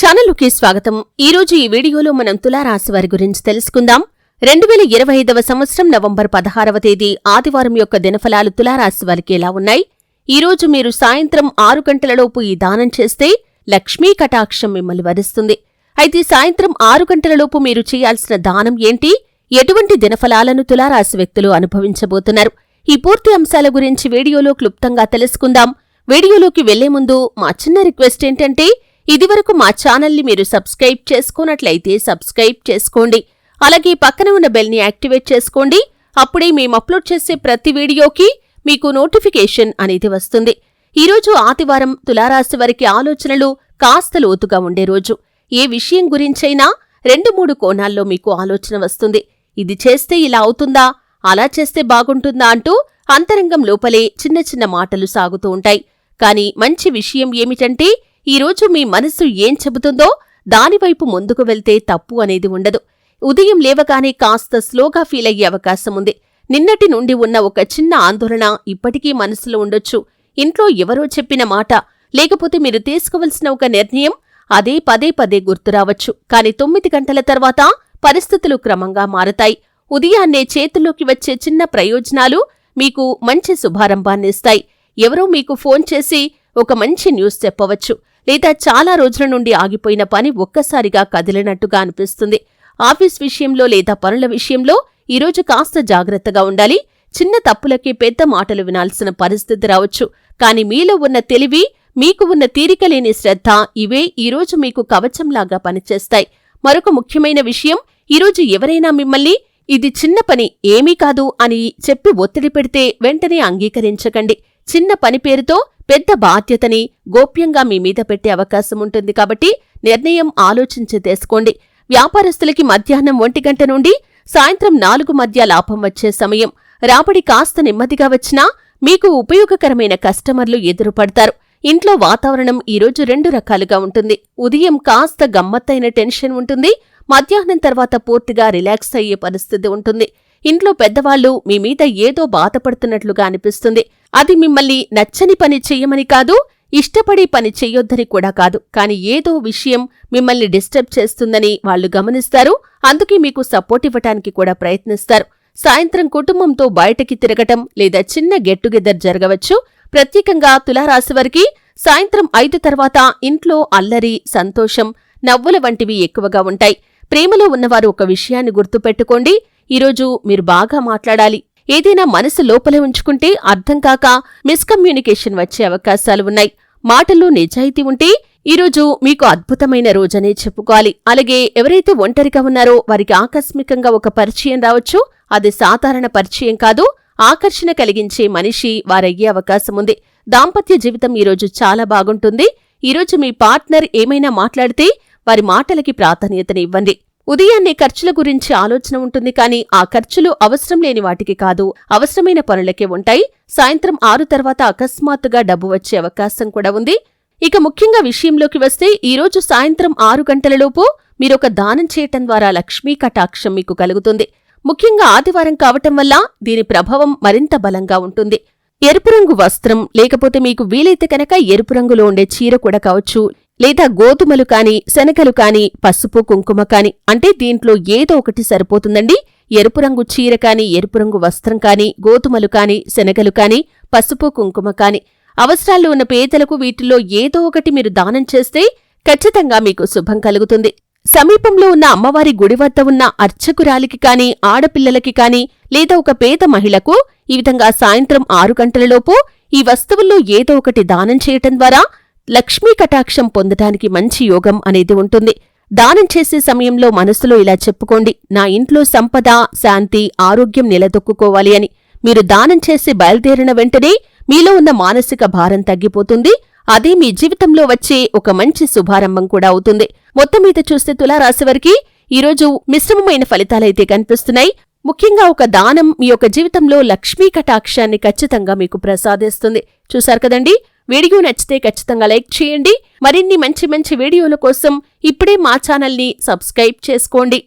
ఛానల్కి స్వాగతం. ఈరోజు ఈ వీడియోలో మనం తులారాశి వారి గురించి తెలుసుకుందాం. రెండు వేల ఇరవై ఐదవ సంవత్సరం నవంబర్ పదహారవ తేదీ ఆదివారం యొక్క దినఫలాలు తులారాశి వారికి ఎలా ఉన్నాయి? ఈరోజు మీరు సాయంత్రం ఆరు గంటలలోపు ఈ దానం చేస్తే లక్ష్మీ కటాక్షం మిమ్మల్ని వరిస్తుంది అయితే సాయంత్రం ఆరు గంటలలోపు మీరు చేయాల్సిన దానం ఏంటి? ఎటువంటి దినఫలాలను తులారాశి వ్యక్తులు అనుభవించబోతున్నారు? ఈ పూర్తి అంశాల గురించి వీడియోలో క్లుప్తంగా తెలుసుకుందాం. వీడియోలోకి వెళ్ళే ముందు మా చిన్న రిక్వెస్ట్ ఏంటంటే ఇదివరకు మా ఛానల్ని మీరు సబ్స్క్రైబ్ చేసుకున్నట్లయితే సబ్స్క్రైబ్ చేసుకోండి. అలాగే పక్కన ఉన్న బెల్ని యాక్టివేట్ చేసుకోండి. అప్పుడే మేము అప్లోడ్ చేసే ప్రతి వీడియోకి మీకు నోటిఫికేషన్ అనేది వస్తుంది. ఈరోజు ఆదివారం తులారాశి వారికి ఆలోచనలు కాస్త లోతుగా ఉండే రోజు. ఏ విషయం గురించైనా రెండు మూడు కోణాల్లో మీకు ఆలోచన వస్తుంది. ఇది చేస్తే ఇలా అవుతుందా? అలా చేస్తే బాగుంటుందా అంటూ అంతరంగం లోపలే చిన్న చిన్న మాటలు సాగుతూ ఉంటాయి. కాని మంచి విషయం ఏమిటంటే ఈరోజు మీ మనసు ఏం చెబుతుందో దానివైపు ముందుకు వెళ్తే తప్పు అనేది ఉండదు. ఉదయం లేవగానే కాస్త స్లోగా ఫీల్ అయ్యే అవకాశం ఉంది. నిన్నటి నుండి ఉన్న ఒక చిన్న ఆందోళన ఇప్పటికీ మనసులో ఉండొచ్చు. ఇంట్లో ఎవరో చెప్పిన మాట లేకపోతే మీరు తీసుకోవలసిన ఒక నిర్ణయం అదే పదే పదే గుర్తురావచ్చు కాని తొమ్మిది గంటల తర్వాత పరిస్థితులు క్రమంగా మారతాయి. ఉదయాన్నే చేతుల్లోకి వచ్చే చిన్న ప్రయోజనాలు మీకు మంచి శుభారంభాన్నిస్తాయి ఎవరో మీకు ఫోన్ చేసి ఒక మంచి న్యూస్ చెప్పవచ్చు. లేదా చాలా రోజుల నుండి ఆగిపోయిన పని ఒక్కసారిగా కదిలినట్టుగా అనిపిస్తుంది. ఆఫీస్ విషయంలో లేదా పనుల విషయంలో ఈరోజు కాస్త జాగ్రత్తగా ఉండాలి. చిన్న తప్పులకి పెద్ద మాటలు వినాల్సిన పరిస్థితి రావచ్చు. కాని మీలో ఉన్న తెలివి మీకు ఉన్న తీరికలేని శ్రద్ధ ఇవే ఈరోజు మీకు కవచంలాగా పనిచేస్తాయి. మరొక ముఖ్యమైన విషయం ఈరోజు ఎవరైనా మిమ్మల్ని ఇది చిన్న పని ఏమీ కాదు అని చెప్పి ఒత్తిడి పెడితే వెంటనే అంగీకరించకండి. చిన్న పని పేరుతో పెద్ద బాధ్యతని గోప్యంగా మీ మీద పెట్టే అవకాశం ఉంటుంది కాబట్టి నిర్ణయం ఆలోచించి తీసుకోండి. వ్యాపారస్తులకి మధ్యాహ్నం ఒంటి గంట నుండి సాయంత్రం నాలుగు మధ్య లాభం వచ్చే సమయం. రాబడి కాస్త నెమ్మదిగా వచ్చినా మీకు ఉపయోగకరమైన కస్టమర్లు ఎదురుపడతారు. ఇంట్లో వాతావరణం ఈరోజు రెండు రకాలుగా ఉంటుంది. ఉదయం కాస్త గమ్మత్తైన టెన్షన్ ఉంటుంది. మధ్యాహ్నం తర్వాత పూర్తిగా రిలాక్స్ అయ్యే పరిస్థితి ఉంటుంది. ఇంట్లో పెద్దవాళ్ళు మీ మీద ఏదో బాధపడుతున్నట్లుగా అనిపిస్తుంది. అది మిమ్మల్ని నచ్చని పని చెయ్యమని కాదు ఇష్టపడి పని చెయ్యొద్దని కూడా కాదు. కాని ఏదో విషయం మిమ్మల్ని డిస్టర్బ్ చేస్తుందని వాళ్ళు గమనిస్తారు. అందుకే మీకు సపోర్ట్ ఇవ్వటానికి కూడా ప్రయత్నిస్తారు. సాయంత్రం కుటుంబంతో బయటకి తిరగటం లేదా చిన్న గెట్ టుగెదర్ జరగవచ్చు. ప్రత్యేకంగా తులారాశివారికి సాయంత్రం ఐదు తర్వాత ఇంట్లో అల్లరి సంతోషం నవ్వుల వంటివి ఎక్కువగా ఉంటాయి. ప్రేమలో ఉన్నవారు ఒక విషయాన్ని గుర్తుపెట్టుకోండి. ఈరోజు మీరు బాగా మాట్లాడాలి. ఏదైనా మనసు లోపల ఉంచుకుంటే అర్థం కాక మిస్కమ్యూనికేషన్ వచ్చే అవకాశాలు ఉన్నాయి. మాటల్లో నిజాయితీ ఉంటే ఈరోజు మీకు అద్భుతమైన రోజనే చెప్పుకోవాలి. అలాగే ఎవరైతే ఒంటరిగా ఉన్నారో వారికి ఆకస్మికంగా ఒక పరిచయం రావచ్చు. అది సాధారణ పరిచయం కాదు ఆకర్షణ కలిగించే మనిషి వారయ్యే అవకాశం ఉంది. దాంపత్య జీవితం ఈరోజు చాలా బాగుంటుంది. ఈరోజు మీ పార్ట్నర్ ఏమైనా మాట్లాడితే వారి మాటలకి ప్రాధాన్యతనివ్వండి ఉదయాన్నే ఖర్చుల గురించి ఆలోచన ఉంటుంది కానీ ఆ ఖర్చులు అవసరం లేని వాటికి కాదు. అవసరమైన పనులకే ఉంటాయి. సాయంత్రం ఆరు తర్వాత అకస్మాత్తుగా డబ్బు వచ్చే అవకాశం కూడా ఉంది. ఇక ముఖ్యంగా విషయంలోకి వస్తే ఈరోజు సాయంత్రం ఆరు గంటలలోపు మీరొక దానం చేయటం ద్వారా లక్ష్మీ కటాక్షం మీకు కలుగుతుంది. ముఖ్యంగా ఆదివారం కావటం వల్ల దీని ప్రభావం మరింత బలంగా ఉంటుంది. ఎరుపు రంగు వస్త్రం లేకపోతే మీకు వీలైతే కనుక ఎరుపు రంగులో ఉండే చీర కూడా కావచ్చు. లేదా గోధుమలు కాని శనగలు కాని పసుపు కుంకుమ కాని అంటే దీంట్లో ఏదో ఒకటి సరిపోతుందండి. ఎరుపు రంగు చీర కాని ఎరుపు రంగు వస్త్రం కాని గోధుమలు కాని శనగలు కాని పసుపు కుంకుమ కాని. అవసరాల్లో ఉన్న పేదలకు వీటిల్లో ఏదో ఒకటి మీరు దానం చేస్తే ఖచ్చితంగా మీకు శుభం కలుగుతుంది. సమీపంలో ఉన్న అమ్మవారి గుడి వద్ద ఉన్న అర్చకురాలికి కాని ఆడపిల్లలకి కాని లేదా ఒక పేద మహిళకు ఈ విధంగా సాయంత్రం ఆరు గంటలలోపు ఈ వస్తువుల్లో ఏదో ఒకటి దానం చేయటం ద్వారా లక్ష్మీ కటాక్షం పొందటానికి మంచి యోగం అనేది ఉంటుంది. దానం చేసే సమయంలో మనసులో ఇలా చెప్పుకోండి నా ఇంట్లో సంపద శాంతి ఆరోగ్యం నిలదొక్కుకోవాలి అని. మీరు దానం చేసి బయలుదేరిన వెంటనే మీలో ఉన్న మానసిక భారం తగ్గిపోతుంది. అదే మీ జీవితంలో వచ్చే ఒక మంచి శుభారంభం కూడా అవుతుంది. మొత్తం మీద చూస్తే తులారాశివారికి ఈరోజు మిశ్రమమైన ఫలితాలైతే కనిపిస్తున్నాయి. ముఖ్యంగా ఒక దానం మీ యొక్క జీవితంలో లక్ష్మీ కటాక్షాన్ని ఖచ్చితంగా మీకు ప్రసాదిస్తుంది. చూశారు కదండి? వీడియో నచ్చితే ఖచ్చితంగా లైక్ చేయండి. మరిన్ని మంచి మంచి వీడియోల కోసం ఇప్పుడే మా ఛానల్ని సబ్స్క్రైబ్ చేసుకోండి.